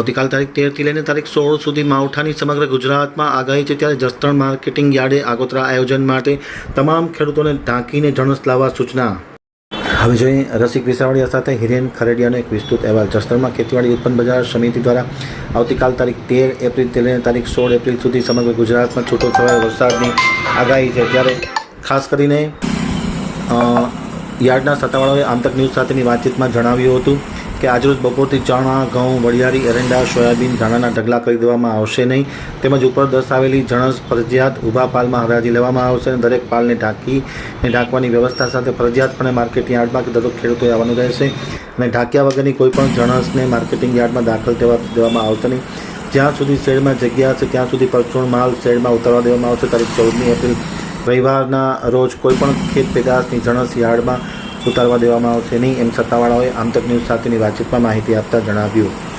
આવતીકાલ તારીખ તેરથી લઈને તારીખ સોળ સુધી માવઠાની સમગ્ર ગુજરાતમાં આગાહી છે ત્યારે જસદણ માર્કેટિંગ યાર્ડે આગોતરા આયોજન માટે તમામ ખેડૂતોને ઢાંકીને જણસ લાવવા સૂચના. હવે જોઈએ રસિક વિસાવડિયા સાથે હિરેન ખરેડિયાનો એક વિસ્તૃત અહેવાલ. જસદણમાં ખેતીવાડી ઉત્પન્ન બજાર સમિતિ દ્વારા આવતીકાલ તારીખ તેર એપ્રિલથી લઈને તારીખ સોળ એપ્રિલ સુધી સમગ્ર ગુજરાતમાં છૂટો છવાયો વરસાદની આગાહી છે. ત્યારે ખાસ કરીને યાર્ડના સત્તાવાળાઓએ આંતક ન્યૂઝ સાથેની વાતચીતમાં જણાવ્યું હતું કે આજરોજ બપોરથી ચણા, ઘઉં, વડિયારી, એરંડા, સોયાબીન, ધાણાના ઢગલા કરી દેવામાં આવશે નહીં. તેમજ ઉપર દર્શાવેલી જણસ ફરજિયાત ઊભા પાલમાં હરાજી લેવામાં આવશે અને દરેક પાલને ઢાંકીને ઢાંકવાની વ્યવસ્થા સાથે ફરજિયાતપણે માર્કેટ યાર્ડમાં કે દરેક ખેડૂતોએ આવવાનું રહેશે. અને ઢાંક્યા વગરની કોઈપણ જણસને માર્કેટિંગ યાર્ડમાં દાખલ દેવા, દેવામાં આવશે નહીં. જ્યાં સુધી શેડમાં જગ્યા હશે, ત્યાં સુધી પરચૂણ માલ શેડમાં ઉતારવા દેવામાં આવશે. તારીખ ચૌદમી એપ્રિલ રવિવારના રોજ કોઈપણ ખેત પેદાશની જણસ યાર્ડમાં ઉતારવા દેવામાં આવશે નહીં એમ સત્તાવાળાઓએ આમતક ન્યૂઝ સાથેની વાતચીતમાં માહિતી આપતા જણાવ્યું.